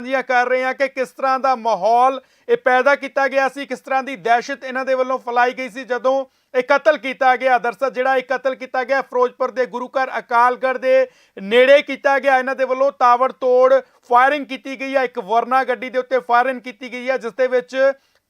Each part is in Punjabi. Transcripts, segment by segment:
ਸਾਂਝੀਆਂ ਕਰ ਰਹੇ ਹਾਂ ਕਿ ਕਿਸ ਤਰ੍ਹਾਂ ਦਾ ਮਾਹੌਲ ਇਹ ਪੈਦਾ ਕੀਤਾ ਗਿਆ ਸੀ, ਕਿਸ ਤਰ੍ਹਾਂ ਦੀ ਦਹਿਸ਼ਤ ਇਹਨਾਂ ਦੇ ਵੱਲੋਂ ਫੈਲਾਈ ਗਈ ਸੀ, ਜਦੋਂ ਇਹ ਕਤਲ ਕੀਤਾ ਗਿਆ। ਦਰਸਲ ਜਿਹੜਾ ਇਹ ਕਤਲ ਕੀਤਾ ਗਿਆ, ਫਿਰੋਜ਼ਪੁਰ ਦੇ ਗੁਰੂ ਘਰ ਅਕਾਲਗੜ੍ਹ ਦੇ ਨੇੜੇ ਕੀਤਾ ਗਿਆ। ਇਹਨਾਂ ਦੇ ਵੱਲੋਂ ਤਾਵੜ ਤੋੜ ਫਾਇਰਿੰਗ ਕੀਤੀ ਗਈ ਹੈ ਇੱਕ ਵਰਨਾ ਗੱਡੀ ਦੇ ਉੱਤੇ ਫਾਇਰਿੰਗ ਕੀਤੀ ਗਈ ਹੈ ਜਿਸ ਦੇ ਵਿੱਚ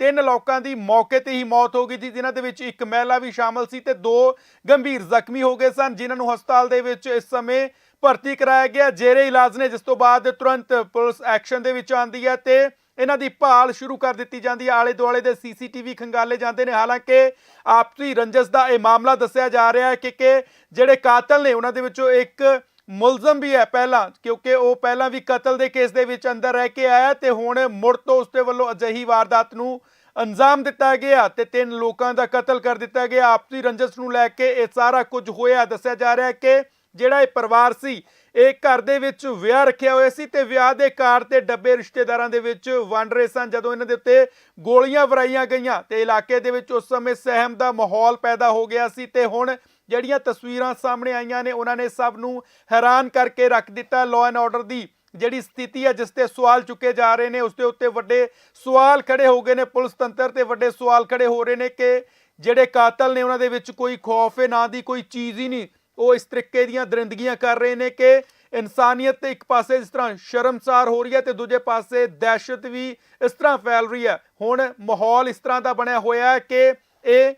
ਤਿੰਨ ਲੋਕਾਂ ਦੀ ਮੌਕੇ ਤੇ ਹੀ ਮੌਤ ਹੋ ਗਈ ਸੀ, ਜਿਨ੍ਹਾਂ ਦੇ ਵਿੱਚ ਇੱਕ ਮਹਿਲਾ ਵੀ ਸ਼ਾਮਲ ਸੀ ਤੇ ਦੋ ਗੰਭੀਰ ਜ਼ਖਮੀ ਹੋ ਗਏ ਸਨ, ਜਿਨ੍ਹਾਂ ਨੂੰ ਹਸਪਤਾਲ ਦੇ ਵਿੱਚ ਇਸ ਸਮੇਂ ਭਰਤੀ ਕਰਾਇਆ ਗਿਆ। ਜੇਰੇ ਇਲਾਜ ਨੇ ਜਿਸ ਤੋਂ ਬਾਅਦ ਤੁਰੰਤ ਪੁਲਿਸ ਐਕਸ਼ਨ ਦੇ ਵਿੱਚ ਆਂਦੀ ਹੈ ਤੇ ਇਹਨਾਂ ਦੀ ਭਾਲ ਸ਼ੁਰੂ ਕਰ ਦਿੱਤੀ ਜਾਂਦੀ ਹੈ। ਆਲੇ ਦੁਆਲੇ ਦੇ ਸੀਸੀਟੀਵੀ ਖੰਗਾਲੇ ਜਾਂਦੇ ਨੇ। ਹਾਲਾਂਕਿ ਆਪਸੀ ਰੰਜਸ ਦਾ ਇਹ ਮਾਮਲਾ ਦੱਸਿਆ ਜਾ ਰਿਹਾ ਹੈ ਕਿ ਕਿ ਜਿਹੜੇ ਕਾਤਲ ਨੇ, ਉਹਨਾਂ ਦੇ ਵਿੱਚੋਂ ਇੱਕ ਮੁਲਜ਼ਮ ਵੀ ਹੈ ਪਹਿਲਾਂ, ਕਿਉਂਕਿ ਉਹ ਪਹਿਲਾਂ ਵੀ ਕਤਲ ਦੇ ਕੇਸ ਦੇ ਵਿੱਚ ਅੰਦਰ ਰਹਿ ਕੇ ਆਇਆ ਤੇ ਹੁਣ ਮੁੜ ਤੋਂ ਉਸਦੇ ਵੱਲੋਂ ਅਜਿਹੀ ਵਾਰਦਾਤ ਨੂੰ ਅੰਜਾਮ ਦਿੱਤਾ ਗਿਆ ਤੇ ਤਿੰਨ ਲੋਕਾਂ ਦਾ ਕਤਲ ਕਰ ਦਿੱਤਾ ਗਿਆ। ਆਪਸੀ ਰੰਜਸ ਨੂੰ ਲੈ ਕੇ ਇਹ ਸਾਰਾ ਕੁਝ ਹੋਇਆ। ਦੱਸਿਆ ਜਾ ਰਿਹਾ ਹੈ ਕਿ ਜਿਹੜਾ ਇਹ ਪਰਿਵਾਰ ਸੀ, ਇਹ ਘਰ ਦੇ ਵਿੱਚ ਵਿਆਹ ਰੱਖਿਆ ਹੋਇਆ ਸੀ ਤੇ ਵਿਆਹ ਦੇ ਕਾਰ ਤੇ ਡੱਬੇ ਰਿਸ਼ਤੇਦਾਰਾਂ ਦੇ ਵਿੱਚ ਵੰਡ ਰਹੇ ਸਨ। ਜਦੋਂ ਇਹਨਾਂ ਦੇ ਉੱਤੇ ਗੋਲੀਆਂ ਵਰਾਈਆਂ ਗਈਆਂ ਤੇ ਇਲਾਕੇ ਦੇ ਵਿੱਚ ਉਸ ਸਮੇਂ ਸਹਿਮ ਦਾ ਮਾਹੌਲ ਪੈਦਾ ਹੋ ਗਿਆ ਸੀ ਤੇ ਹੁਣ ਜਿਹੜੀਆਂ ਤਸਵੀਰਾਂ ਸਾਹਮਣੇ ਆਈਆਂ ਨੇ, ਉਹਨਾਂ ਨੇ ਸਭ ਨੂੰ ਹੈਰਾਨ ਕਰਕੇ ਰੱਖ ਦਿੱਤਾ। ਲਾਅ ਐਂਡ ਆਰਡਰ ਦੀ ਜਿਹੜੀ ਸਥਿਤੀ ਹੈ, ਜਿਸ ਤੇ ਸਵਾਲ ਚੁੱਕੇ ਜਾ ਰਹੇ ਨੇ, ਉਸ ਦੇ ਉੱਤੇ ਵੱਡੇ ਸਵਾਲ ਖੜੇ ਹੋ ਗਏ ਨੇ। ਪੁਲਿਸ ਤੰਤਰ ਤੇ ਵੱਡੇ ਸਵਾਲ ਖੜੇ ਹੋ ਰਹੇ ਨੇ ਕਿ ਜਿਹੜੇ ਕਾਤਲ ਨੇ, ਉਹਨਾਂ ਦੇ ਵਿੱਚ ਕੋਈ ਖੌਫ ਹੈ ਨਾ ਦੀ ਕੋਈ ਚੀਜ਼ ਹੀ ਨਹੀਂ। ਉਹ ਇਸ ਤਰੀਕੇ ਦੀਆਂ ਦਰਿੰਦਗੀਆਂ ਕਰ ਰਹੇ ਨੇ ਕਿ ਇਨਸਾਨੀਅਤ ਤੇ ਇੱਕ ਪਾਸੇ ਇਸ ਤਰ੍ਹਾਂ ਸ਼ਰਮਸਾਰ ਹੋ ਰਹੀ ਹੈ ਤੇ ਦੂਜੇ ਪਾਸੇ ਦਹਿਸ਼ਤ ਵੀ ਇਸ ਤਰ੍ਹਾਂ ਫੈਲ ਰਹੀ ਹੈ। ਹੁਣ ਮਾਹੌਲ ਇਸ ਤਰ੍ਹਾਂ ਦਾ ਬਣਿਆ ਹੋਇਆ ਹੈ ਕਿ ਇਹ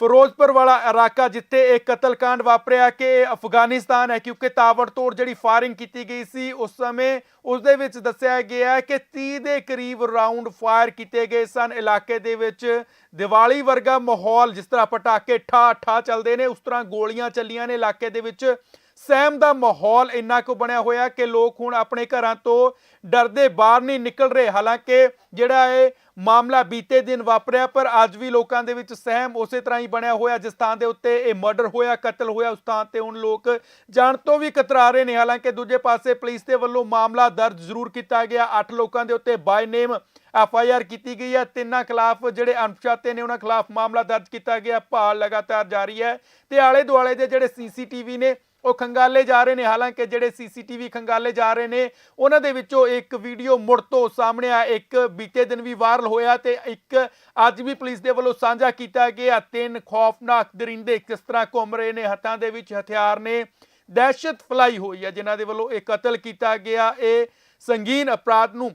ਫਿਰੋਜ਼ਪੁਰ ਵਾਲਾ ਇਲਾਕਾ ਜਿੱਥੇ ਇਹ ਕਤਲकांड ਵਾਪਰਿਆ ਕਿ ਇਹ ਅਫਗਾਨਿਸਤਾਨ ਹੈ, ਕਿਉਂਕਿ ਤਾਬੜਤੋੜ ਜਿਹੜੀ ਫਾਇਰਿੰਗ ਕੀਤੀ ਗਈ ਸੀ, ਉਸ ਸਮੇਂ ਉਸ ਦੇ ਵਿੱਚ ਦੱਸਿਆ ਗਿਆ ਹੈ ਕਿ 30 ਦੇ ਕਰੀਬ ਰਾਉਂਡ ਫਾਇਰ ਕੀਤੇ ਗਏ ਸਨ। ਇਲਾਕੇ ਦੇ ਵਿੱਚ ਦੀਵਾਲੀ ਵਰਗਾ ਮਾਹੌਲ ਜਿਸ ਤਰ੍ਹਾਂ ਪਟਾਕੇ ਠਾ ਠਾ ਚੱਲਦੇ ਨੇ, ਉਸ ਤਰ੍ਹਾਂ ਗੋਲੀਆਂ ਚੱਲੀਆਂ ਨੇ। ਇਲਾਕੇ ਦੇ ਵਿੱਚ ਸਹਿਮ ਦਾ ਮਾਹੌਲ ਇੰਨਾ ਕੁ ਬਣਿਆ ਹੋਇਆ ਕਿ ਲੋਕ ਹੁਣ ਆਪਣੇ ਘਰਾਂ ਤੋਂ ਡਰਦੇ ਬਾਹਰ ਨਹੀਂ ਨਿਕਲ ਰਹੇ। ਹਾਲਾਂਕਿ ਜਿਹੜਾ ਇਹ ਮਾਮਲਾ ਬੀਤੇ ਦਿਨ ਵਾਪਰਿਆ, ਪਰ ਅੱਜ ਵੀ ਲੋਕਾਂ ਦੇ ਵਿੱਚ ਸਹਿਮ ਉਸੇ ਤਰ੍ਹਾਂ ਹੀ ਬਣਿਆ ਹੋਇਆ, ਜਿਸ ਥਾਂ ਦੇ ਉੱਤੇ ਇਹ ਮਰਡਰ ਹੋਇਆ, ਕਤਲ ਹੋਇਆ, ਉਸ ਥਾਂ ਤੇ ਹੁਣ ਲੋਕ ਜਾਣ ਤੋਂ ਵੀ ਕਤਰਾ ਰਹੇ ਨੇ। ਹਾਲਾਂਕਿ ਦੂਜੇ ਪਾਸੇ ਪੁਲਿਸ ਦੇ ਵੱਲੋਂ ਮਾਮਲਾ ਦਰਜ ਜ਼ਰੂਰ ਕੀਤਾ ਗਿਆ। 8 ਲੋਕਾਂ ਦੇ ਉੱਤੇ ਬਾਈ ਨੇਮ ਐਫ ਆਈ ਆਰ ਕੀਤੀ ਗਈ ਹੈ। ਤਿੰਨਾਂ ਖਿਲਾਫ ਜਿਹੜੇ ਅਣਪਛਾਤੇ ਨੇ, ਉਹਨਾਂ ਖਿਲਾਫ ਮਾਮਲਾ ਦਰਜ ਕੀਤਾ ਗਿਆ। ਭਾਲ ਲਗਾਤਾਰ ਜਾਰੀ ਹੈ। ਤੇ ਆਲੇ ਦੁਆਲੇ ਦੇ ਜਿਹੜੇ ਸੀਸੀਟੀਵੀ ਨੇ ਉਹ ਖੰਗਾਲੇ ਜਾ ਰਹੇ ਨੇ, ਹਾਲਾਂਕਿ ਜਿਹੜੇ ਸੀਸੀਟੀਵੀ ਖੰਗਾਲੇ ਜਾ ਰਹੇ ਨੇ, ਉਹਨਾਂ ਦੇ ਵਿੱਚੋਂ ਇੱਕ ਵੀਡੀਓ ਮੁੜ ਤੋਂ ਸਾਹਮਣੇ ਆ, ਇੱਕ ਬੀਤੇ ਦਿਨ ਵੀ ਵਾਇਰਲ ਹੋਇਆ ਤੇ ਇੱਕ ਅੱਜ ਵੀ ਪੁਲਿਸ ਦੇ ਵੱਲੋਂ ਸਾਂਝਾ ਕੀਤਾ ਗਿਆ। ਤਿੰਨ ਖੌਫਨਾਕ ਦਰਿੰਦੇ ਕਿਸ ਤਰ੍ਹਾਂ ਘੁੰਮ ਰਹੇ ਨੇ, ਹੱਥਾਂ ਦੇ ਵਿੱਚ ਹਥਿਆਰ ਨੇ, ਦਹਿਸ਼ਤ ਫਲਾਈ ਹੋਈ ਹੈ ਜਿਨ੍ਹਾਂ ਦੇ ਵੱਲੋਂ ਇਹ ਕਤਲ ਕੀਤਾ ਗਿਆ। ਇਹ ਸੰਗੀਨ ਅਪਰਾਧ ਨੂੰ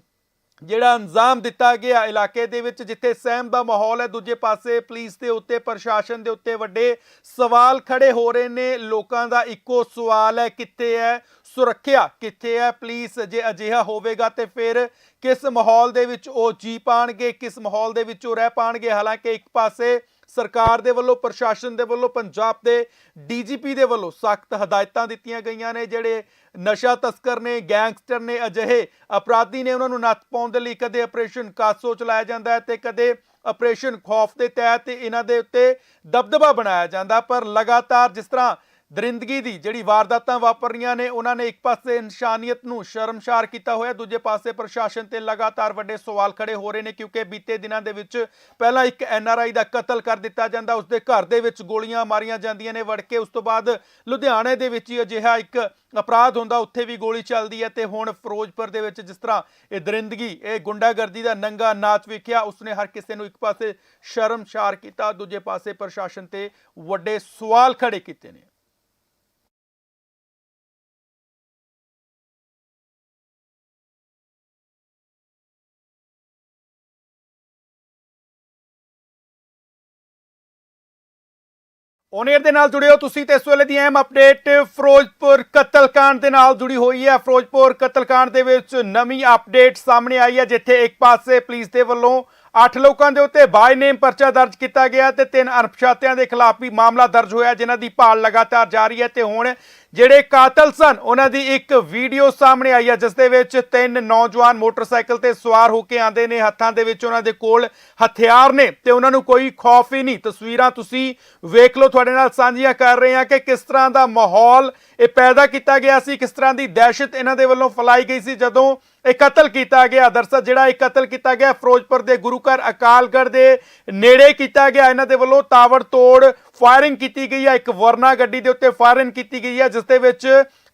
ਜਿਹੜਾ ਅੰਜਾਮ ਦਿੱਤਾ ਗਿਆ ਇਲਾਕੇ ਦੇ ਵਿੱਚ, ਜਿੱਥੇ ਸਹਿਮ ਦਾ ਮਾਹੌਲ ਹੈ, ਦੂਜੇ ਪਾਸੇ ਪੁਲਿਸ ਦੇ ਉੱਤੇ, ਪ੍ਰਸ਼ਾਸਨ ਦੇ ਉੱਤੇ ਵੱਡੇ ਸਵਾਲ ਖੜੇ ਹੋ ਰਹੇ ਨੇ। ਲੋਕਾਂ ਦਾ ਇੱਕੋ ਸਵਾਲ ਹੈ, ਕਿੱਥੇ ਹੈ ਸੁਰੱਖਿਆ? ਕਿੱਥੇ ਹੈ ਪੁਲਿਸ? ਜੇ ਅਜਿਹਾ ਹੋਵੇਗਾ ਤੇ ਫਿਰ ਕਿਸ ਮਾਹੌਲ ਦੇ ਵਿੱਚ ਉਹ ਜੀ ਪਾਣਗੇ? ਕਿਸ ਮਾਹੌਲ ਦੇ ਵਿੱਚ ਉਹ ਰਹਿ ਪਾਣਗੇ? ਹਾਲਾਂਕਿ ਇੱਕ ਪਾਸੇ ਸਰਕਾਰ ਦੇ ਵੱਲੋਂ, ਪ੍ਰਸ਼ਾਸਨ ਦੇ ਵੱਲੋਂ, ਪੰਜਾਬ ਦੇ ਡੀਜੀਪੀ ਦੇ ਵੱਲੋਂ ਸਖਤ ਹਦਾਇਤਾਂ ਦਿੱਤੀਆਂ ਗਈਆਂ ਨੇ, ਜਿਹੜੇ ਨਸ਼ਾ ਤਸਕਰ ਨੇ, ਗੈਂਗਸਟਰ ਨੇ, ਅਜਿਹੇ ਅਪਰਾਧੀ ਨੇ ਉਹਨਾਂ ਨੂੰ ਨੱਥ ਪਾਉਣ ਦੇ ਲਈ ਕਦੇ ਆਪਰੇਸ਼ਨ ਕਾਸੋ ਚਲਾਇਆ ਜਾਂਦਾ ਹੈ ਤੇ ਕਦੇ ਆਪਰੇਸ਼ਨ ਖੌਫ ਦੇ ਤਹਿਤ ਇਹਨਾਂ ਦੇ ਉੱਤੇ ਦਬਦਬਾ ਬਣਾਇਆ ਜਾਂਦਾ, ਪਰ ਲਗਾਤਾਰ ਜਿਸ ਤਰ੍ਹਾਂ ਦਰਿੰਦਗੀ ਦੀ ਜਿਹੜੀ ਵਾਰਦਾਤਾਂ ਵਾਪਰ ਰਹੀਆਂ ਨੇ, ਉਹਨਾਂ ਨੇ ਇੱਕ ਪਾਸੇ ਇਨਸਾਨੀਅਤ ਨੂੰ ਸ਼ਰਮਸ਼ਾਰ ਕੀਤਾ ਹੋਇਆ, ਦੂਜੇ ਪਾਸੇ ਪ੍ਰਸ਼ਾਸਨ ਤੇ ਲਗਾਤਾਰ ਵੱਡੇ ਸਵਾਲ ਖੜੇ ਹੋ ਰਹੇ ਨੇ, ਕਿਉਂਕਿ ਬੀਤੇ ਦਿਨਾਂ ਦੇ ਵਿੱਚ ਪਹਿਲਾਂ ਇੱਕ ਐਨਆਰਆਈ ਦਾ ਕਤਲ ਕਰ ਦਿੱਤਾ ਜਾਂਦਾ, ਉਸਦੇ ਘਰ ਦੇ ਵਿੱਚ ਗੋਲੀਆਂ ਮਾਰੀਆਂ ਜਾਂਦੀਆਂ ਨੇ ਵੜ ਕੇ ਉਸ ਤੋਂ ਬਾਅਦ ਲੁਧਿਆਣੇ ਦੇ ਵਿੱਚ ਹੀ ਅਜਿਹਾ ਇੱਕ ਅਪਰਾਧ ਹੁੰਦਾ, ਉੱਥੇ ਵੀ ਗੋਲੀ ਚੱਲਦੀ ਹੈ ਤੇ ਹੁਣ ਫਿਰੋਜ਼ਪੁਰ ਦੇ ਵਿੱਚ ਜਿਸ ਤਰ੍ਹਾਂ ਇਹ ਦਰਿੰਦਗੀ, ਇਹ ਗੁੰਡਾਗਰਦੀ ਦਾ ਨੰਗਾ ਨਾਚ ਵੇਖਿਆ, ਉਸਨੇ ਹਰ ਕਿਸੇ ਨੂੰ ਇੱਕ ਪਾਸੇ ਸ਼ਰਮਸ਼ਾਰ ਕੀਤਾ, ਦੂਜੇ ਪਾਸੇ ਪ੍ਰਸ਼ਾਸਨ ਤੇ ਵੱਡੇ ਸਵਾਲ ਖੜੇ ਕੀਤੇ ਨੇ। ਔਨ ਦੇ ਨਾਲ ਜੁੜੇ ਹੋ ਤੁਸੀਂ ਤੇ ਇਸ ਵੇਲੇ ਦੀ ਅਹਿਮ ਅਪਡੇਟ ਫਿਰੋਜ਼ਪੁਰ ਕਤਲकांड ਦੇ ਨਾਲ ਜੁੜੀ ਹੋਈ ਹੈ। ਫਿਰੋਜ਼ਪੁਰ ਕਤਲकांड ਦੇ ਵਿੱਚ ਨਵੀਂ ਅਪਡੇਟ ਸਾਹਮਣੇ ਆਈ ਹੈ, ਜਿੱਥੇ ਇੱਕ ਪਾਸੇ ਪੁਲਿਸ ਦੇ ਵੱਲੋਂ ਅੱਠ ਲੋਕਾਂ ਦੇ ਉੱਤੇ ਬਾਈ ਨੇਮ ਪਰਚਾ ਦਰਜ ਕੀਤਾ ਗਿਆ ਤੇ ਤਿੰਨ ਅਣਪਛਾਤਿਆਂ ਦੇ ਖਿਲਾਫ ਵੀ ਮਾਮਲਾ ਦਰਜ ਹੋਇਆ, ਜਿਨ੍ਹਾਂ ਦੀ ਭਾਲ ਲਗਾਤਾਰ ਜਾਰੀ ਹੈ ਤੇ ਹੁਣ ਜਿਹੜੇ ਕਾਤਲ ਸਨ, ਉਹਨਾਂ ਦੀ ਇੱਕ ਵੀਡੀਓ ਸਾਹਮਣੇ ਆਈ ਹੈ ਜਿਸ ਦੇ ਵਿੱਚ ਤਿੰਨ ਨੌਜਵਾਨ ਮੋਟਰਸਾਈਕਲ ਤੇ ਸਵਾਰ ਹੋ ਕੇ ਆਂਦੇ ਨੇ, ਹੱਥਾਂ ਦੇ ਵਿੱਚ ਉਹਨਾਂ ਦੇ ਕੋਲ ਹਥਿਆਰ ਨੇ, ਤੇ ਉਹਨਾਂ ਨੂੰ ਕੋਈ ਖੌਫ ਹੀ ਨਹੀਂ। ਤਸਵੀਰਾਂ ਤੁਸੀਂ ਵੇਖ ਲਓ, ਤੁਹਾਡੇ ਨਾਲ ਸਾਂਝੀਆਂ ਕਰ ਰਹੇ ਹਾਂ ਕਿ ਕਿਸ ਤਰ੍ਹਾਂ ਦਾ ਮਾਹੌਲ ਇਹ ਪੈਦਾ ਕੀਤਾ ਗਿਆ ਸੀ, ਕਿਸ ਤਰ੍ਹਾਂ ਦੀ ਦਹਿਸ਼ਤ ਇਹਨਾਂ ਦੇ ਵੱਲੋਂ ਫੈਲਾਈ ਗਈ ਸੀ, ਜਦੋਂ ਇਹ ਕਤਲ ਕੀਤਾ ਗਿਆ। ਦਰਸਲ ਜਿਹੜਾ ਇਹ ਕਤਲ ਕੀਤਾ ਗਿਆ, ਫਿਰੋਜ਼ਪੁਰ ਦੇ ਗੁਰੂ ਘਰ ਅਕਾਲਗੜ੍ਹ ਦੇ ਨੇੜੇ ਕੀਤਾ ਗਿਆ। ਇਹਨਾਂ ਦੇ ਵੱਲੋਂ ਤਾਵੜ ਤੋੜ ਫਾਇਰਿੰਗ ਕੀਤੀ ਗਈ ਹੈ ਇੱਕ ਵਰਨਾ ਗੱਡੀ ਦੇ ਉੱਤੇ ਫਾਇਰਿੰਗ ਕੀਤੀ ਗਈ ਹੈ ਜਿਸ ਦੇ ਵਿੱਚ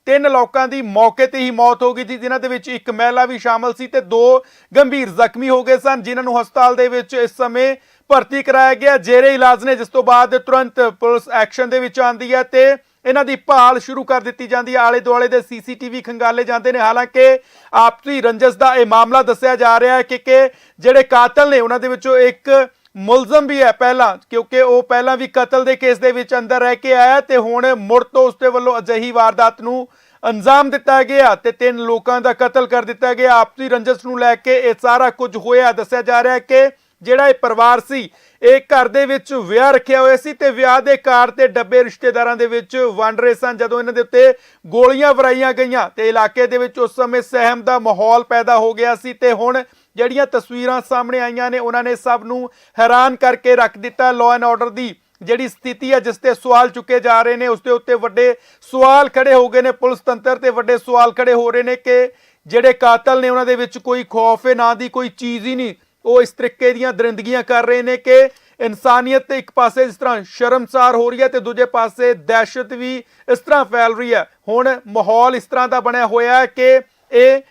ਤਿੰਨ ਲੋਕਾਂ ਦੀ ਮੌਕੇ ਤੇ ਹੀ ਮੌਤ ਹੋ ਗਈ ਸੀ, ਜਿਨ੍ਹਾਂ ਦੇ ਵਿੱਚ ਇੱਕ ਮਹਿਲਾ ਵੀ ਸ਼ਾਮਲ ਸੀ ਤੇ ਦੋ ਗੰਭੀਰ ਜ਼ਖਮੀ ਹੋ ਗਏ ਸਨ, ਜਿਨ੍ਹਾਂ ਨੂੰ ਹਸਪਤਾਲ ਦੇ ਵਿੱਚ ਇਸ ਸਮੇਂ ਭਰਤੀ ਕਰਾਇਆ ਗਿਆ। ਜੇਰੇ ਇਲਾਜ ਨੇ ਜਿਸ ਤੋਂ ਬਾਅਦ ਤੁਰੰਤ ਪੁਲਿਸ ਐਕਸ਼ਨ ਦੇ ਵਿੱਚ ਆਂਦੀ ਹੈ ਤੇ ਇਹਨਾਂ ਦੀ ਭਾਲ ਸ਼ੁਰੂ ਕਰ ਦਿੱਤੀ ਜਾਂਦੀ ਹੈ ਆਲੇ ਦੁਆਲੇ ਦੇ ਸੀਸੀਟੀਵੀ ਖੰਗਾਲੇ ਜਾਂਦੇ ਨੇ। ਹਾਲਾਂਕਿ ਆਪਸੀ ਰੰਜਸ ਦਾ ਇਹ ਮਾਮਲਾ ਦੱਸਿਆ ਜਾ ਰਿਹਾ ਹੈ ਕਿ ਕਿ ਜਿਹੜੇ ਕਾਤਲ ਨੇ, ਉਹਨਾਂ ਦੇ ਵਿੱਚੋਂ ਇੱਕ ਮੁਲਜ਼ਮ ਵੀ ਹੈ ਪਹਿਲਾਂ, ਕਿਉਂਕਿ ਉਹ ਪਹਿਲਾਂ ਵੀ ਕਤਲ ਦੇ ਕੇਸ ਦੇ ਵਿੱਚ ਅੰਦਰ ਰਹਿ ਕੇ ਆਇਆ ਤੇ ਹੁਣ ਮੁੜ ਤੋਂ ਉਸਦੇ ਵੱਲੋਂ ਅਜਿਹੀ ਵਾਰਦਾਤ ਨੂੰ ਅੰਜਾਮ ਦਿੱਤਾ ਗਿਆ ਤੇ ਤਿੰਨ ਲੋਕਾਂ ਦਾ ਕਤਲ ਕਰ ਦਿੱਤਾ ਗਿਆ। ਆਪਸੀ ਰੰਜਸ ਨੂੰ ਲੈ ਕੇ ਇਹ ਸਾਰਾ ਕੁਝ ਹੋਇਆ, ਦੱਸਿਆ ਜਾ ਰਿਹਾ ਹੈ ਕਿ ਜਿਹੜਾ ਇਹ ਪਰਿਵਾਰ ਸੀ, ਇਹ ਘਰ ਦੇ ਵਿੱਚ ਵਿਆਹ ਰੱਖਿਆ ਹੋਇਆ ਸੀ ਤੇ ਵਿਆਹ ਦੇ ਕਾਰ ਤੇ ਡੱਬੇ ਰਿਸ਼ਤੇਦਾਰਾਂ ਦੇ ਵਿੱਚ ਵੰਡ ਰਹੇ ਸਨ। ਜਦੋਂ ਇਹਨਾਂ ਦੇ ਉੱਤੇ ਗੋਲੀਆਂ ਵਰਾਈਆਂ ਗਈਆਂ ਤੇ ਇਲਾਕੇ ਦੇ ਵਿੱਚ ਉਸ ਸਮੇਂ ਸਹਿਮ ਦਾ ਮਾਹੌਲ ਪੈਦਾ ਹੋ ਗਿਆ ਸੀ ਤੇ ਹੁਣ ਜਿਹੜੀਆਂ ਤਸਵੀਰਾਂ ਸਾਹਮਣੇ ਆਈਆਂ ਨੇ, ਉਹਨਾਂ ਨੇ ਸਭ ਨੂੰ ਹੈਰਾਨ ਕਰਕੇ ਰੱਖ ਦਿੱਤਾ ਲਾਅ ਐਂਡ ਆਰਡਰ ਦੀ। ਜਿਹੜੀ ਸਥਿਤੀ ਹੈ, ਜਿਸ ਤੇ ਸਵਾਲ ਚੁੱਕੇ ਜਾ ਰਹੇ ਨੇ, ਉਸ ਦੇ ਉੱਤੇ ਵੱਡੇ ਸਵਾਲ ਖੜੇ ਹੋ ਗਏ ਨੇ, ਪੁਲਿਸ ਤੰਤਰ ਤੇ ਵੱਡੇ ਸਵਾਲ ਖੜੇ ਹੋ ਰਹੇ ਨੇ ਕਿ ਜਿਹੜੇ ਕਾਤਲ ਨੇ, ਉਹਨਾਂ ਦੇ ਵਿੱਚ ਕੋਈ ਖੌਫ ਹੈ, ਨਾ ਦੀ ਕੋਈ ਚੀਜ਼ ਹੀ ਨਹੀਂ। ਉਹ ਇਸ ਤਰੀਕੇ ਦੀਆਂ ਦਰਿੰਦਗੀਆਂ ਕਰ ਰਹੇ ਨੇ ਕਿ ਇਨਸਾਨੀਅਤ ਤੇ ਇੱਕ ਪਾਸੇ ਜਿਸ ਤਰ੍ਹਾਂ ਸ਼ਰਮਸਾਰ ਹੋ ਰਹੀ ਹੈ ਤੇ ਦੂਜੇ ਪਾਸੇ ਦਹਿਸ਼ਤ ਵੀ ਇਸ ਤਰ੍ਹਾਂ ਫੈਲ ਰਹੀ ਹੈ। ਹੁਣ ਮਾਹੌਲ ਇਸ ਤਰ੍ਹਾਂ ਦਾ ਬਣਿਆ ਹੋਇਆ ਹੈ ਕਿ ਇਹ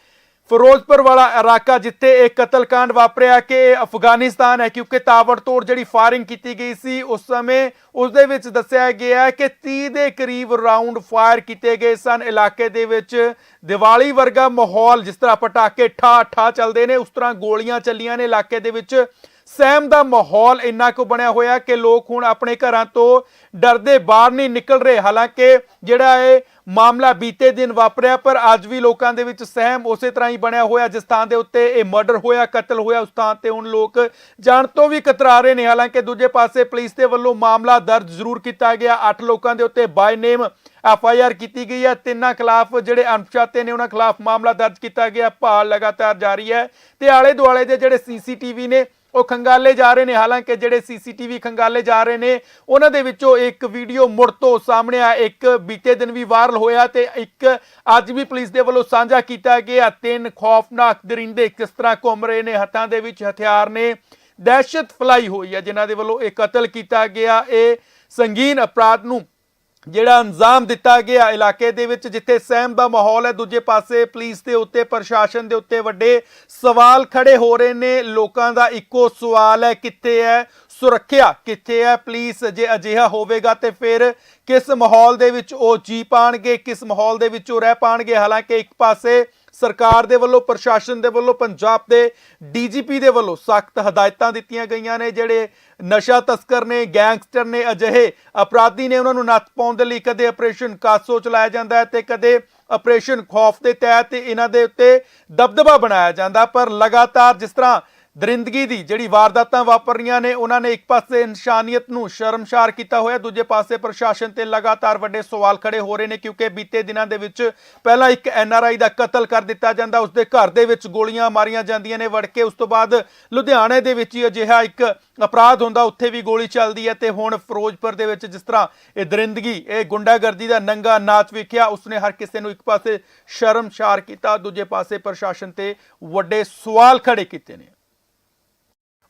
ਫਿਰੋਜ਼ਪੁਰ ਵਾਲਾ ਇਲਾਕਾ ਜਿੱਥੇ ਇਹ ਕਤਲकांड ਵਾਪਰਿਆ ਕਿ ਇਹ ਅਫਗਾਨਿਸਤਾਨ ਹੈ, ਕਿਉਂਕਿ ਤਾਬੜਤੋੜ ਜਿਹੜੀ ਫਾਇਰਿੰਗ ਕੀਤੀ ਗਈ ਸੀ, ਉਸ ਸਮੇਂ ਉਸ ਦੇ ਵਿੱਚ ਦੱਸਿਆ ਗਿਆ ਕਿ 30 ਦੇ ਕਰੀਬ ਰਾਉਂਡ ਫਾਇਰ ਕੀਤੇ ਗਏ ਸਨ। ਇਲਾਕੇ ਦੇ ਵਿੱਚ ਦੀਵਾਲੀ ਵਰਗਾ ਮਾਹੌਲ ਜਿਸ ਤਰ੍ਹਾਂ ਪਟਾਕੇ ਠਾ ਠਾ ਚੱਲਦੇ ਨੇ, ਉਸ ਤਰ੍ਹਾਂ ਗੋਲੀਆਂ ਚੱਲੀਆਂ ਨੇ। ਇਲਾਕੇ ਦੇ ਵਿੱਚ ਸਹਿਮ ਦਾ ਮਾਹੌਲ ਇੰਨਾ ਕੁ ਬਣਿਆ ਹੋਇਆ ਕਿ ਲੋਕ ਹੁਣ ਆਪਣੇ ਘਰਾਂ ਤੋਂ ਡਰਦੇ ਬਾਹਰ ਨਹੀਂ ਨਿਕਲ ਰਹੇ। ਹਾਲਾਂਕਿ ਜਿਹੜਾ ਇਹ ਮਾਮਲਾ ਬੀਤੇ ਦਿਨ ਵਾਪਰਿਆ, ਪਰ ਅੱਜ ਵੀ ਲੋਕਾਂ ਦੇ ਵਿੱਚ ਸਹਿਮ ਉਸੇ ਤਰ੍ਹਾਂ ਹੀ ਬਣਿਆ ਹੋਇਆ, ਜਿਸ ਥਾਂ ਦੇ ਉੱਤੇ ਇਹ ਮਰਡਰ ਹੋਇਆ, ਕਤਲ ਹੋਇਆ, ਉਸ ਥਾਂ ਤੇ ਹੁਣ ਲੋਕ ਜਾਣ ਤੋਂ ਵੀ ਕਤਰਾ ਰਹੇ ਨੇ। ਹਾਲਾਂਕਿ ਦੂਜੇ ਪਾਸੇ ਪੁਲਿਸ ਦੇ ਵੱਲੋਂ ਮਾਮਲਾ ਦਰਜ ਜ਼ਰੂਰ ਕੀਤਾ ਗਿਆ। 8 ਲੋਕਾਂ ਦੇ ਉੱਤੇ ਬਾਈ ਨੇਮ ਐਫ ਆਈ ਆਰ ਕੀਤੀ ਗਈ ਹੈ। ਤਿੰਨਾਂ ਖਿਲਾਫ ਜਿਹੜੇ ਅਣਪਛਾਤੇ ਨੇ, ਉਹਨਾਂ ਖਿਲਾਫ ਮਾਮਲਾ ਦਰਜ ਕੀਤਾ ਗਿਆ। ਭਾਲ ਲਗਾਤਾਰ ਜਾਰੀ ਹੈ। ਤੇ ਆਲੇ ਦੁਆਲੇ ਦੇ ਜਿਹੜੇ ਸੀਸੀਟੀਵੀ ਨੇ ਉਹ ਖੰਗਾਲੇ ਜਾ ਰਹੇ ਨੇ, ਹਾਲਾਂਕਿ ਜਿਹੜੇ ਸੀਸੀਟੀਵੀ ਖੰਗਾਲੇ ਜਾ ਰਹੇ ਨੇ, ਉਹਨਾਂ ਦੇ ਵਿੱਚੋਂ ਇੱਕ ਵੀਡੀਓ ਮੁੜ ਤੋਂ ਸਾਹਮਣੇ ਆ, ਇੱਕ ਬੀਤੇ ਦਿਨ ਵੀ ਵਾਇਰਲ ਹੋਇਆ ਤੇ ਇੱਕ ਅੱਜ ਵੀ ਪੁਲਿਸ ਦੇ ਵੱਲੋਂ ਸਾਂਝਾ ਕੀਤਾ ਗਿਆ। ਤਿੰਨ ਖੌਫਨਾਕ ਦਰਿੰਦੇ ਕਿਸ ਤਰ੍ਹਾਂ ਘੁੰਮ ਰਹੇ ਨੇ, ਹੱਥਾਂ ਦੇ ਵਿੱਚ ਹਥਿਆਰ ਨੇ, ਦਹਿਸ਼ਤ ਫਲਾਈ ਹੋਈ ਹੈ ਜਿਨ੍ਹਾਂ ਦੇ ਵੱਲੋਂ ਇਹ ਕਤਲ ਕੀਤਾ ਗਿਆ। ਇਹ ਸੰਗੀਨ ਅਪਰਾਧ ਨੂੰ ਜਿਹੜਾ ਅੰਜਾਮ ਦਿੱਤਾ ਗਿਆ ਇਲਾਕੇ ਦੇ ਵਿੱਚ, ਜਿੱਥੇ ਸਹਿਮ ਦਾ ਮਾਹੌਲ ਹੈ, ਦੂਜੇ ਪਾਸੇ ਪੁਲਿਸ ਦੇ ਉੱਤੇ, ਪ੍ਰਸ਼ਾਸਨ ਦੇ ਉੱਤੇ ਵੱਡੇ ਸਵਾਲ ਖੜੇ ਹੋ ਰਹੇ ਨੇ। ਲੋਕਾਂ ਦਾ ਇੱਕੋ ਸਵਾਲ ਹੈ, ਕਿੱਥੇ ਹੈ ਸੁਰੱਖਿਆ? ਕਿੱਥੇ ਹੈ ਪੁਲਿਸ? ਜੇ ਅਜਿਹਾ ਹੋਵੇਗਾ ਤੇ ਫਿਰ ਕਿਸ ਮਾਹੌਲ ਦੇ ਵਿੱਚ ਉਹ ਜੀ ਪਾਣਗੇ? ਕਿਸ ਮਾਹੌਲ ਦੇ ਵਿੱਚ ਉਹ ਰਹਿ ਪਾਣਗੇ? ਹਾਲਾਂਕਿ ਇੱਕ ਪਾਸੇ ਸਰਕਾਰ ਦੇ ਵੱਲੋਂ, ਪ੍ਰਸ਼ਾਸਨ ਦੇ ਵੱਲੋਂ, ਪੰਜਾਬ ਦੇ ਡੀਜੀਪੀ ਦੇ ਵੱਲੋਂ ਸਖਤ ਹਦਾਇਤਾਂ ਦਿੱਤੀਆਂ ਗਈਆਂ ਨੇ, ਜਿਹੜੇ ਨਸ਼ਾ ਤਸਕਰ ਨੇ, ਗੈਂਗਸਟਰ ਨੇ, ਅਜਿਹੇ ਅਪਰਾਧੀ ਨੇ ਉਹਨਾਂ ਨੂੰ ਨੱਥ ਪਾਉਣ ਦੇ ਲਈ ਕਦੇ ਆਪਰੇਸ਼ਨ ਕਾਸੋ ਚਲਾਇਆ ਜਾਂਦਾ ਹੈ ਤੇ ਕਦੇ ਆਪਰੇਸ਼ਨ ਖੌਫ ਦੇ ਤਹਿਤ ਇਹਨਾਂ ਦੇ ਉੱਤੇ ਦਬਦਬਾ ਬਣਾਇਆ ਜਾਂਦਾ, ਪਰ ਲਗਾਤਾਰ ਜਿਸ ਤਰ੍ਹਾਂ ਦਰਿੰਦਗੀ ਦੀ ਜਿਹੜੀ ਵਾਰਦਾਤਾਂ ਵਾਪਰ ਰਹੀਆਂ ਨੇ, ਉਹਨਾਂ ਨੇ ਇੱਕ ਪਾਸੇ ਇਨਸਾਨੀਅਤ ਨੂੰ ਸ਼ਰਮਸ਼ਾਰ ਕੀਤਾ ਹੋਇਆ, ਦੂਜੇ ਪਾਸੇ ਪ੍ਰਸ਼ਾਸਨ ਤੇ ਲਗਾਤਾਰ ਵੱਡੇ ਸਵਾਲ ਖੜੇ ਹੋ ਰਹੇ ਨੇ, ਕਿਉਂਕਿ ਬੀਤੇ ਦਿਨਾਂ ਦੇ ਵਿੱਚ ਪਹਿਲਾਂ ਇੱਕ ਐਨਆਰਆਈ ਦਾ ਕਤਲ ਕਰ ਦਿੱਤਾ ਜਾਂਦਾ, ਉਸਦੇ ਘਰ ਦੇ ਵਿੱਚ ਗੋਲੀਆਂ ਮਾਰੀਆਂ ਜਾਂਦੀਆਂ ਨੇ ਵੜ ਕੇ ਉਸ ਤੋਂ ਬਾਅਦ ਲੁਧਿਆਣੇ ਦੇ ਵਿੱਚ ਹੀ ਅਜਿਹਾ ਇੱਕ ਅਪਰਾਧ ਹੁੰਦਾ, ਉੱਥੇ ਵੀ ਗੋਲੀ ਚੱਲਦੀ ਹੈ ਤੇ ਹੁਣ ਫਿਰੋਜ਼ਪੁਰ ਦੇ ਵਿੱਚ ਜਿਸ ਤਰ੍ਹਾਂ ਇਹ ਦਰਿੰਦਗੀ, ਇਹ ਗੁੰਡਾਗਰਦੀ ਦਾ ਨੰਗਾ ਨਾਚ ਵੇਖਿਆ, ਉਸਨੇ ਹਰ ਕਿਸੇ ਨੂੰ ਇੱਕ ਪਾਸੇ ਸ਼ਰਮਸ਼ਾਰ ਕੀਤਾ, ਦੂਜੇ ਪਾਸੇ ਪ੍ਰਸ਼ਾਸਨ ਤੇ ਵੱਡੇ ਸਵਾਲ ਖੜੇ ਕੀਤੇ ਨੇ।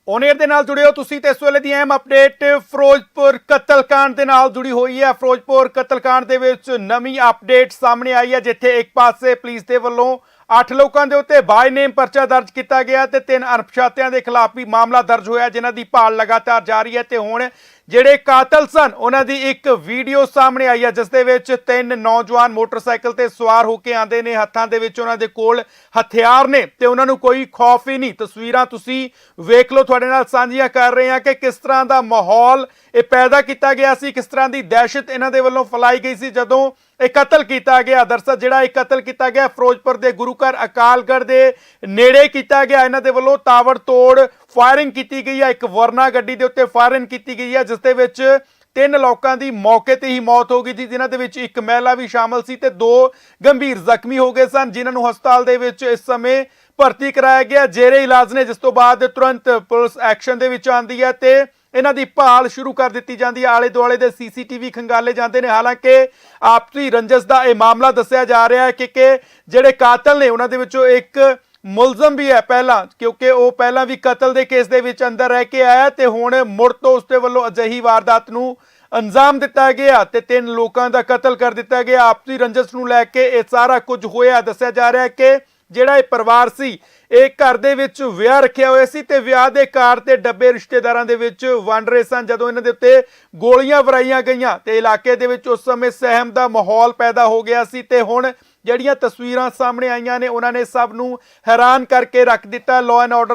ਔਨ ਦੇ ਨਾਲ ਜੁੜੇ ਹੋ ਤੁਸੀਂ ਤੇ ਇਸ ਵੇਲੇ ਦੀ ਅਹਿਮ ਅਪਡੇਟ ਫਿਰੋਜ਼ਪੁਰ ਕਤਲकांड ਦੇ ਨਾਲ ਜੁੜੀ ਹੋਈ ਹੈ। ਫਿਰੋਜ਼ਪੁਰ ਕਤਲकांड ਦੇ ਵਿੱਚ ਨਵੀਂ ਅਪਡੇਟ ਸਾਹਮਣੇ ਆਈ ਹੈ, ਜਿੱਥੇ ਇੱਕ ਪਾਸੇ ਪੁਲਿਸ ਦੇ ਵੱਲੋਂ ਅੱਠ ਲੋਕਾਂ ਦੇ ਉੱਤੇ ਬਾਈ ਨੇਮ ਪਰਚਾ ਦਰਜ ਕੀਤਾ ਗਿਆ ਤੇ ਤਿੰਨ ਅਣਪਛਾਤਿਆਂ ਦੇ ਖਿਲਾਫ ਵੀ ਮਾਮਲਾ ਦਰਜ ਹੋਇਆ, ਜਿਨ੍ਹਾਂ ਦੀ ਭਾਲ ਲਗਾਤਾਰ ਜਾਰੀ ਹੈ ਤੇ ਹੁਣ ਜਿਹੜੇ ਕਾਤਲ ਸਨ, ਉਹਨਾਂ ਦੀ ਇੱਕ ਵੀਡੀਓ ਸਾਹਮਣੇ ਆਈ ਹੈ ਜਿਸ ਦੇ ਵਿੱਚ ਤਿੰਨ ਨੌਜਵਾਨ ਮੋਟਰਸਾਈਕਲ ਤੇ ਸਵਾਰ ਹੋ ਕੇ ਆਂਦੇ ਨੇ, ਹੱਥਾਂ ਦੇ ਵਿੱਚ ਉਹਨਾਂ ਦੇ ਕੋਲ ਹਥਿਆਰ ਨੇ, ਤੇ ਉਹਨਾਂ ਨੂੰ ਕੋਈ ਖੌਫ ਹੀ ਨਹੀਂ। ਤਸਵੀਰਾਂ ਤੁਸੀਂ ਵੇਖ ਲਓ, ਤੁਹਾਡੇ ਨਾਲ ਸਾਂਝੀਆਂ ਕਰ ਰਹੇ ਹਾਂ ਕਿ ਕਿਸ ਤਰ੍ਹਾਂ ਦਾ ਮਾਹੌਲ ਇਹ ਪੈਦਾ ਕੀਤਾ ਗਿਆ ਸੀ, ਕਿਸ ਤਰ੍ਹਾਂ ਦੀ ਦਹਿਸ਼ਤ ਇਹਨਾਂ ਦੇ ਵੱਲੋਂ ਫੈਲਾਈ ਗਈ ਸੀ, ਜਦੋਂ ਇਹ ਕਤਲ ਕੀਤਾ ਗਿਆ। ਦਰਸਲ ਜਿਹੜਾ ਇਹ ਕਤਲ ਕੀਤਾ ਗਿਆ, ਫਿਰੋਜ਼ਪੁਰ ਦੇ ਗੁਰੂ ਘਰ ਅਕਾਲਗੜ੍ਹ ਦੇ ਨੇੜੇ ਕੀਤਾ ਗਿਆ। ਇਹਨਾਂ ਦੇ ਵੱਲੋਂ ਤਾਵੜ ਤੋੜ ਫਾਇਰਿੰਗ ਕੀਤੀ ਗਈ ਹੈ ਇੱਕ ਵਰਨਾ ਗੱਡੀ ਦੇ ਉੱਤੇ ਫਾਇਰਿੰਗ ਕੀਤੀ ਗਈ ਹੈ ਜਿਸ ਦੇ ਵਿੱਚ ਤਿੰਨ ਲੋਕਾਂ ਦੀ ਮੌਕੇ ਤੇ ਹੀ ਮੌਤ ਹੋ ਗਈ ਸੀ, ਜਿਨ੍ਹਾਂ ਦੇ ਵਿੱਚ ਇੱਕ ਮਹਿਲਾ ਵੀ ਸ਼ਾਮਲ ਸੀ ਤੇ ਦੋ ਗੰਭੀਰ ਜ਼ਖਮੀ ਹੋ ਗਏ ਸਨ, ਜਿਨ੍ਹਾਂ ਨੂੰ ਹਸਪਤਾਲ ਦੇ ਵਿੱਚ ਇਸ ਸਮੇਂ ਭਰਤੀ ਕਰਾਇਆ ਗਿਆ। ਜੇਰੇ ਇਲਾਜ ਨੇ, ਜਿਸ ਤੋਂ ਬਾਅਦ ਤੁਰੰਤ ਪੁਲਿਸ ਐਕਸ਼ਨ ਦੇ ਵਿੱਚ ਆਂਦੀ ਹੈ ਤੇ ਇਹਨਾਂ ਦੀ ਭਾਲ ਸ਼ੁਰੂ ਕਰ ਦਿੱਤੀ ਜਾਂਦੀ ਹੈ। ਆਲੇ ਦੁਆਲੇ ਦੇ ਸੀਸੀਟੀਵੀ ਖੰਗਾਲੇ ਜਾਂਦੇ ਨੇ। ਹਾਲਾਂਕਿ ਆਪਸੀ ਰੰਜਸ ਦਾ ਇਹ ਮਾਮਲਾ ਦੱਸਿਆ ਜਾ ਰਿਹਾ ਹੈ ਕਿ ਕਿ ਜਿਹੜੇ ਕਾਤਲ ਨੇ, ਉਹਨਾਂ ਦੇ ਵਿੱਚੋਂ ਇੱਕ ਮੁਲਜ਼ਮ ਵੀ ਹੈ ਪਹਿਲਾਂ, ਕਿਉਂਕਿ ਉਹ ਪਹਿਲਾਂ ਵੀ ਕਤਲ ਦੇ ਕੇਸ ਦੇ ਵਿੱਚ ਅੰਦਰ ਰਹਿ ਕੇ ਆਇਆ ਤੇ ਹੁਣ ਮੁੜ ਤੋਂ ਉਸਦੇ ਵੱਲੋਂ ਅਜਿਹੀ ਵਾਰਦਾਤ ਨੂੰ ਅੰਜਾਮ ਦਿੱਤਾ ਗਿਆ ਤੇ ਤਿੰਨ ਲੋਕਾਂ ਦਾ ਕਤਲ ਕਰ ਦਿੱਤਾ ਗਿਆ। ਆਪਸੀ ਰੰਜਸ ਨੂੰ ਲੈ ਕੇ ਇਹ ਸਾਰਾ ਕੁਝ ਹੋਇਆ, ਦੱਸਿਆ ਜਾ ਰਿਹਾ ਹੈ ਕਿ ਜਿਹੜਾ ਇਹ ਪਰਿਵਾਰ ਸੀ, ਇਹ ਘਰ ਦੇ ਵਿੱਚ ਵਿਆਹ ਰੱਖਿਆ ਹੋਇਆ ਸੀ ਤੇ ਵਿਆਹ ਦੇ ਕਾਰ ਤੇ ਡੱਬੇ ਰਿਸ਼ਤੇਦਾਰਾਂ ਦੇ ਵਿੱਚ ਵੰਡ ਰਹੇ ਸਨ। ਜਦੋਂ ਇਹਨਾਂ ਦੇ ਉੱਤੇ ਗੋਲੀਆਂ ਵਰਾਈਆਂ ਗਈਆਂ ਤੇ ਇਲਾਕੇ ਦੇ ਵਿੱਚ ਉਸ ਸਮੇਂ ਸਹਿਮ ਦਾ ਮਾਹੌਲ ਪੈਦਾ ਹੋ ਗਿਆ ਸੀ ਤੇ ਹੁਣ ਜਿਹੜੀਆਂ ਤਸਵੀਰਾਂ ਸਾਹਮਣੇ ਆਈਆਂ ਨੇ, ਉਹਨਾਂ ਨੇ ਸਭ ਨੂੰ ਹੈਰਾਨ ਕਰਕੇ ਰੱਖ ਦਿੱਤਾ। Law and order